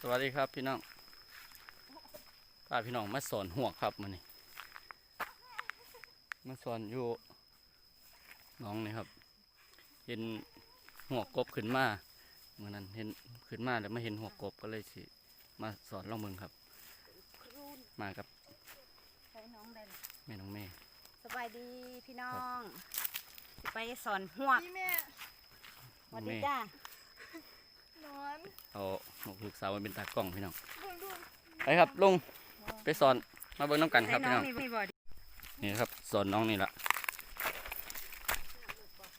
สวัสดีครับพี่น้องป้าพี่น้องมาสอนหัวกครับมันนี่มาสอนอยู่หน้องนี่ครับ เห็นหัวกบขึ้นมาเมื่อนั้นเห็นขึ้นมาแล้วไม่เห็นหัวกบก็เลยสิมาสอนลองมึงครับ มากับใช้น้องได้แม่น้องเมย์สบายดีพี่น้องสิไปสอนหวกนี่แม่สวัสดีจ้า นอนเอาหกลูกสาวมาเป็นตากล้องพี่น้องบุญบุญไปครับลุงไปสอนมาเบิ่งน้ำกันครับใช้พี่น้อน้องงมีมีบ่ดีนี่ครับสอนน้องนี่ละ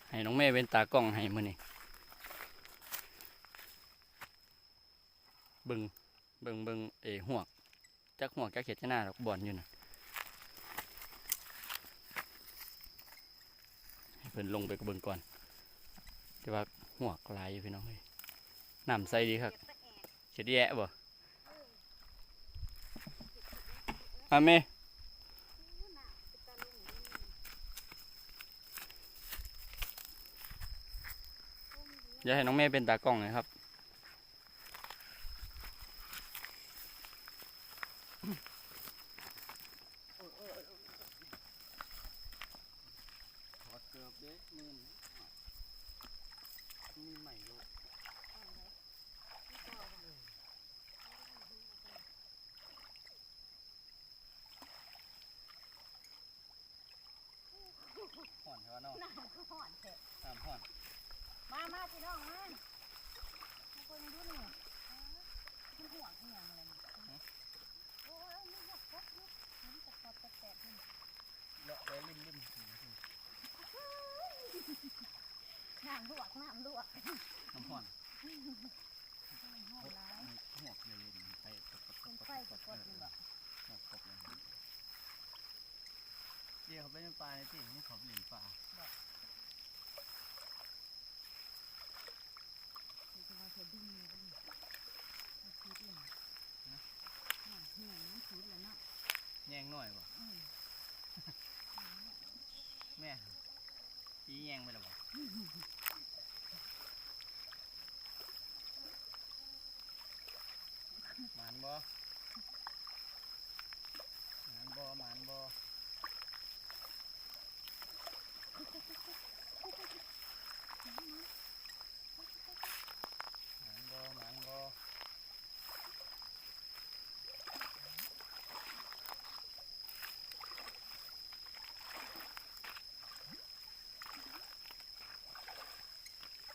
ให้น้องเมย์เป็นตากล้องให้มือนี่เบิ่งเบิ่งเบิ่งเอหวกจักหวกจักเขียดจะหน้าดอกบอลอยู่นะให้เพิ่นลงไปกระเบิ่งก่อนแต่ว่าหวกหลายอยู่พี่น้องเฮ้ย น้ำใสดีครับเขียดแย่บ่อาเมอย่าให้น้องเมย์เป็นตากล้องเลยครับถอดเกือบเด้มือมีใหม่โลดห่อนใช่ปะน้อง น้ำก็ห่อนเถอะ น้ำห่อน มามาพี่น้องมามาคนดูนี่มันห่วงอีหยังเลยนี่โอ้ยนี่หยกกบนี่มันจะตอดแตะๆนี่ เลาะไปริมริม น้ำล วกน้ำลวกน้ำห่อนห่อนร้ายหัวกเลยลินไปกดกดเป็นไฟกดกดนี่บ่หัวกบเลยเดี๋ยวเขาไปในป่าในที่นี่เขาไปเล่นป่าคือจะว่าจะดิ้นเลยดิ้นมันคิดเลยนะน้ำเหี่ยงมันคิดแล้วเนาะแย่งหน่อยบ่อืมแม่ปีแย่งไปแล้วบ่หมานบ่หมานบ่หมานบ่หมานบ่หมานบ่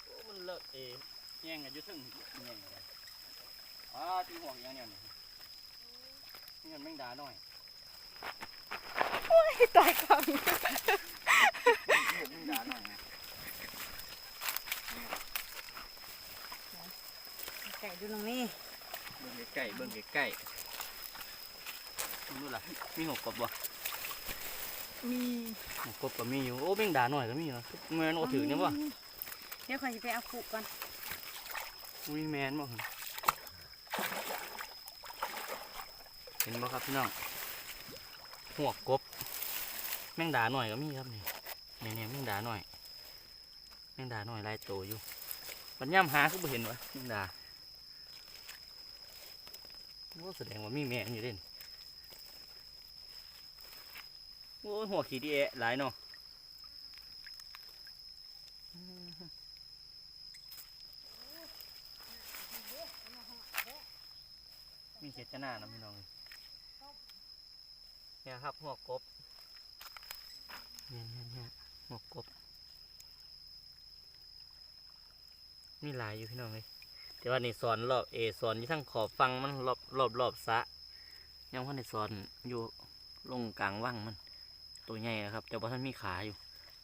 โอ้มันเลอะเอ งแย่งกันอยุ่ถึงแย่งอะไรอ่าตีห่วงอย่างเนี้ยนี่นี่มันแมงดาหน่อยตายก่อนแมงดาหน่อยนะไก่ดูน้องนี่เบิ่งใกล้ๆเบิ่งใกล้ๆนู่นล่ะมีหกกบบ่มีหกกบก็มีอยู่โอ้แมงดาหน่อยก็มีเหรอแมนโอถือเนี่ยบ่เดี๋ยวคอยจะไปเอาขุก่อน มีแมนบ่เห็นบ่ครับพี่น้องหัวกบ แมงดาหน่อยก็มีครับนี่เนี่ยเนี่ยแมงดาหน่อย แมงดาหน่อยลายโตอยู่มันย่ำหาคือบ่เห็นวะแมงดาโอ้แสดงว่ามีแมงอยู่เด่นโอ้หัวขี้ดีแอะหลายเนาะ มีเขียดจะหน้านะพี่น้องเนี่ยครับหัวกบเนี่ยเนี่ยเนี่ยหัวกบมีหลายอยู่พี่น้องเลยแต่ว่านี่สอนรอบเอสอนที่ทั้งขอบฟังมันรอบรอบรอบสระยังว่าในสอนอยู่ลงกลางว่างมัน ตัวใหญ่นะครับ แต่ว่าท่านมีขาอยู่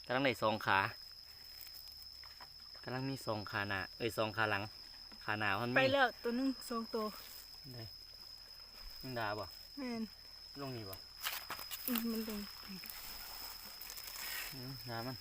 กำลังได้สองขากำลังมีสองขาหน้าเอ้ยสองขาหลัง ขาหน้ามันไปมีแล้วตัวหนึงสองตัวได้ มึงดาบ่แม่นลงนี่บ่อืมมันลงอืมดามัน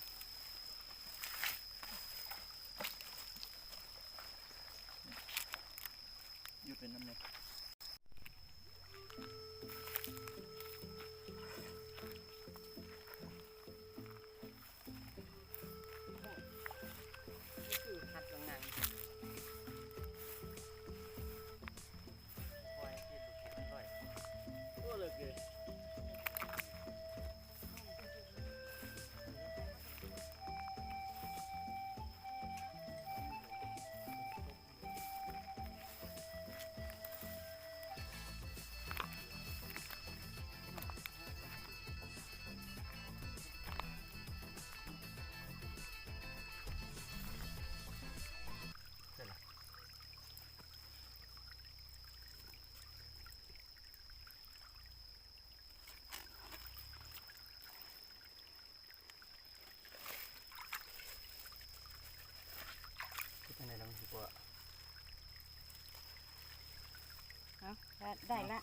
ได้ได้ละ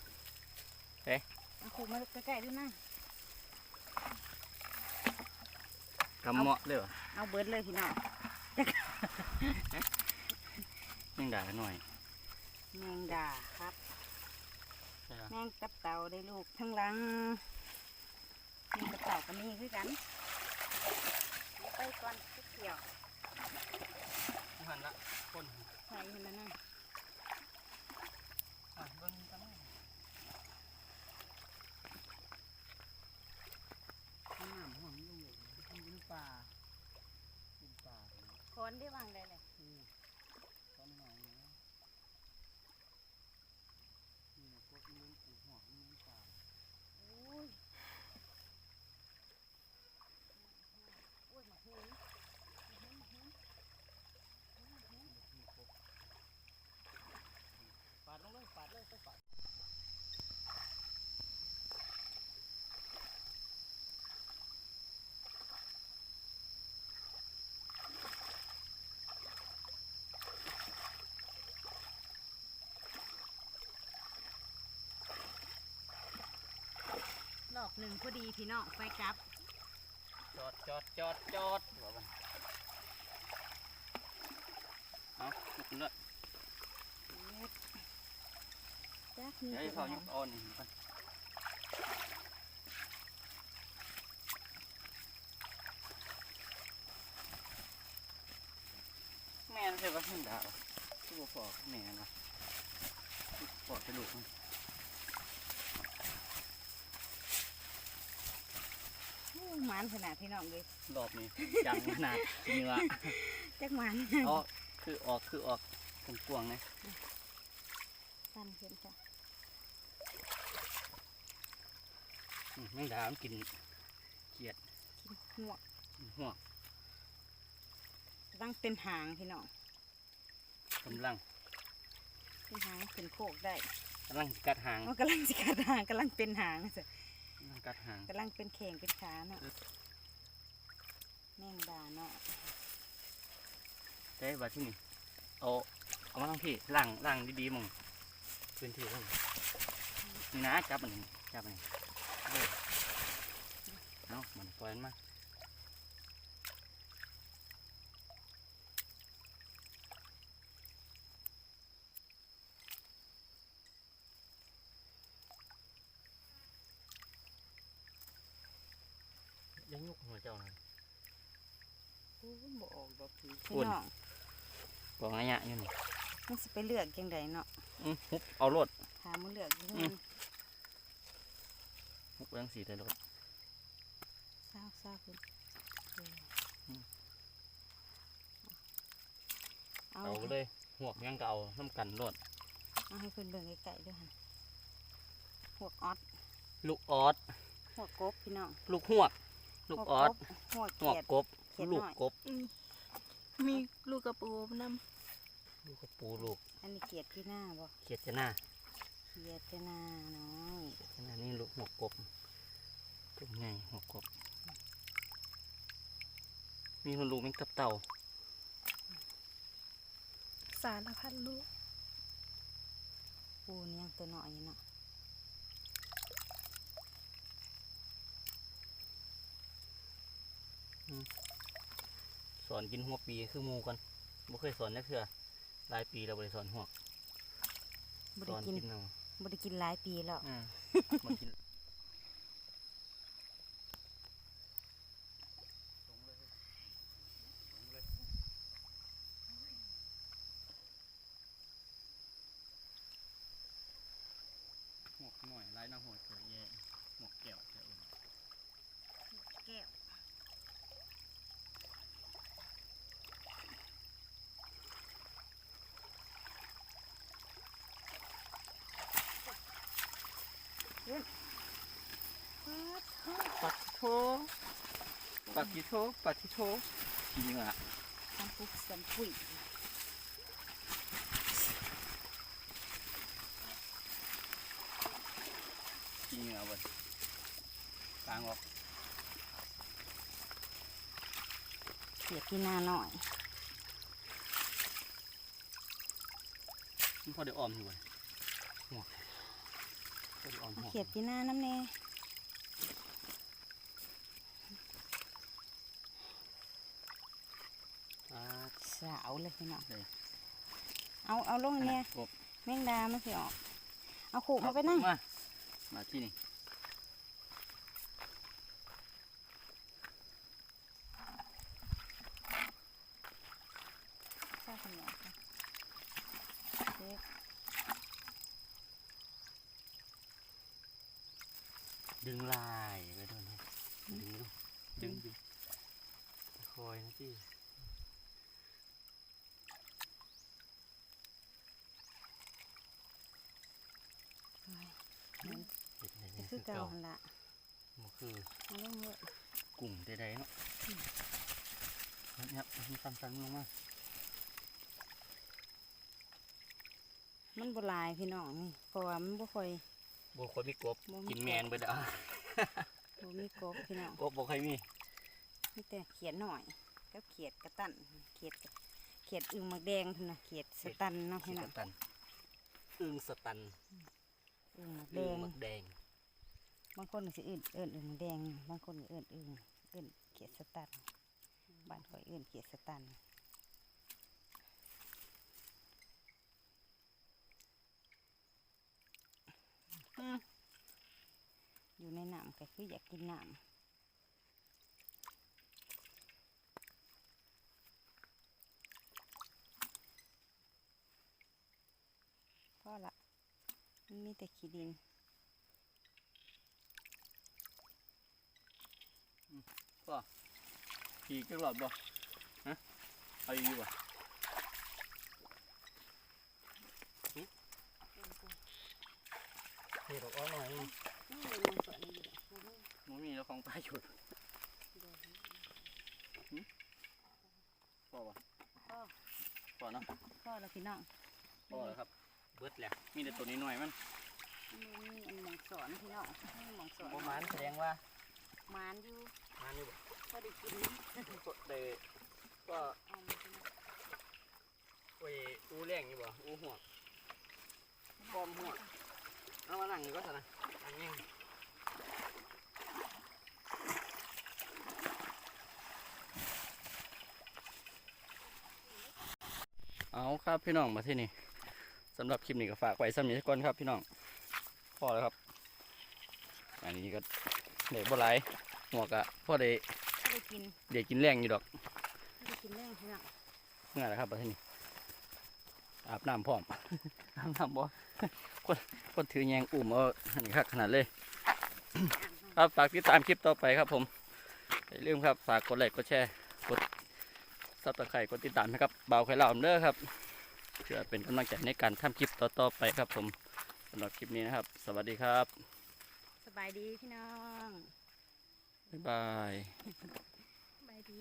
เอ๊ะเอาขู่มาใกล้ๆด้วยนะกำเหมาะเลยเหรอเอาเบิดเลยพี่น้องยังด่าหน่อย แมงดาครับใช่ไหมแมงตับเต่าได้ลูกทั้งหลังแมงตับเต่าก็มีคือกันเอาไปก่อนเกี่ยวหันละคนใส่ให้มันนั่นอะเบิ่งกั นหน่อยน้ำห่วงลูกมันเป็นป่าเป็นป่าเลยคนได้วางได้เลย ตอนหน่อยนะนี่นะพวกมันเล่นปลูกห่วงมันเป็นป่า อุ้ยอุ้ยหมาหู ปาดลงเลยปาดเลยไปปาดหลอกหนึ่ง พอดีพี่น้องไปกลับ จอดจอดจอดจอดหัวมันเอาลุกขึ้นเลยจักนี่เดี๋ยวให้เขายุบอ่อนนี่ก่อนแม่นใช่ปะขึ้นดาวที่บ่พอกแม่นนะพอกไปลูกมัน หมันขนาดพี่น้องเลยรอบนี้จังขนาดเหงื่อจักหมันเอาคือออกคือออกกวางๆนะสั้นขึ้นจ้ะอืมแมงดามันกินเขียดหัวกินหัวตั้งเป็นหางพี่น้องกำลังเป็นหางขึ้นโคกได้กำลังกัดหางมันกำลังสิกัดหางกำลังเป็นหางจ้ะกำลังกัดหางกำลังเป็นแข่งเป็นขาเนาะแมงดาเนาะเด้บัดที่นี่เอาเอามาทั้งที่ล่างล่างดีๆมึงพื้นที่มึงนี่นะจับมันนี่จับมันนี่เอาเลยเอามันปล่อยมันมาเดี๋ยังยุกหัวเจ้าหน่อย โอ้ยบ่ออกดอกคือ พี่น้องบอกง่ายๆอยู่นี่มันสิไปเลือกยังไงเนาะอืมฮุบเอารถหามือเลือกอยู่อืนี่มฮุบไปทั้งสี่เลยรถเศร้าเศร้าขึ้นเอออมเอาเอาเลยหัวกยังก็เอาน้ำกันรถเอาให้เพิ่นเบิ่งไกลๆด้วยค่ะหัวกออดลูกออสหัวกกบพี่น้องลูกหวกลูกออสหัวกหัวเขียดกบเขียดลูกน้อยกบอื มมีลูกกระปูนลูกกระปูลูกอันนี้เขียดที่หน้าบ่เขียดจะหน้าเขียดที่หน้าน้อยเขียดจะหน้านี่ลูกหัวกบตัวใหญ่หัวกบ มีคนลูกแมงตับเต่าำสารพัดลูกปูนี่ยังตัวน้อยอยู่เนาะ สอนกินหัวปีคือหมูกันบ่เคยสอนนักเถื่อหลายปีแล้วบ่ได้สอนหัวกบ่สได้อนกินกินเอาบ่ได้กินหลายปีแล้ว อ่ามากินหมวกหน่อยลายหน้าหัวเฉยแย่หมวกแก้วแก้ว แก้ว ปัดเฮ้ยปัดทิโทปัดทิโทปัดทิโทจริงอะทำปุ๊บสันปุยจริงอะวันกลางออกเขียดที่หน้าหน่อยมันพอได้ออมอยู่เว้ยต้นอ่อนหัวเขียดที่หน้าน้ำแน่ อ่า สาวเลยพี่น้องเลยเอาเอาลงเนี่ยกบแมงดามันสิออก เอาขู่มาไปนั่งมามาที่นี่ข้าวเหนียวค่ะเด็กดึงลายไปด้วยนะดึงดูดึงดึงคอยนะพี่ เหมือน เห็ดไหน จะ นี่ คืคืออเก่าเก่าหันละมันคือเอาลงเลยกลุ่มใดๆเนาะเนี่ยมันสั้นๆลงมามันบหลายพี่น้องนี่เพราะว่ามันบ่ค่อยบค่อยมีกบบ่มีกินแมนเบิดอะบ่มีกบพี่น้องกบบ่ค่อยมีมีแต่เขียดหน่อยกับเขียดกระตันเขียดกระเขียดอึ่งหมักแดงพุ่นน่ะเขียดสตันเนาะขี้พี่น้กองระตันอึ่งสตันอึ่งหมักแดอึ่งงหมักแดง บางคนก็สิเอื่นเอื่นอึ่งแดง บางคนก็เอื่นอึ่งเอื่นเขียดสตันบ้านข่อยเอื่นเขียดสตันอืมอยู่ในน้ำก็คืออยากกินน้ำก็ละมันมีแต่ขี้ดิน ขี่จักรอบบ่ฮะเอาอยู่บ่หึเฮ็ดออกเอาหน่อยนึงนี่เลยมันสวนนี่แหละบ่มีมันมีแล้วของปลาหยุดดอกนี้พอป่ะพ่อพอเนาะพ่อแล้วพี่น้องพอแล้วครับ เบิดแหละมีแต่ตัวนี้หน่อยมันมันมีอันหมองสอนพี่น้องนี่หมองสอนประมาณแสดงว่าหมานอยู่ มานี่บ่พอได้กินก็ได้ก็เอามาพี่น้องไปอู้แรงอยู่บ่อู้หัวปอมหัวเอามานั่งอยู่ก็เถอะนะนั่งยังเอาครับพี่น้องมาที่นี่สำหรับคลิปนี้ก็ฝากไว้สำหรับก่อนครับพี่น้องพอแล้วครับ อันนี้ก็เด็กบ่หลาย หัวกะพ่อได้พอได้กินเด็กกินแรงอยู่ดอกพอได้กินแรงพี่น้องเมื่อไรครับมาที่นี่อาบน้ำพร้อมอาบน้ำบ่คนคนถือแยงอุ่มเอาอันนี้ครับขนาดเลย ครับฝากติดตามคลิปต่อไปครับผมอย่าลืมครับฝากกดไลค์กดแชร์กดซับสไครต์กดติดตามนะครับเบาไข่เหล่าเด้อครับเพื่อเป็นกำลังใจในการทำคลิปต่อๆไปครับผมสำหรับคลิปนี้นะครับ สวัสดีครับ สบายดีพี่น้อง บ๊ายบาย บายดี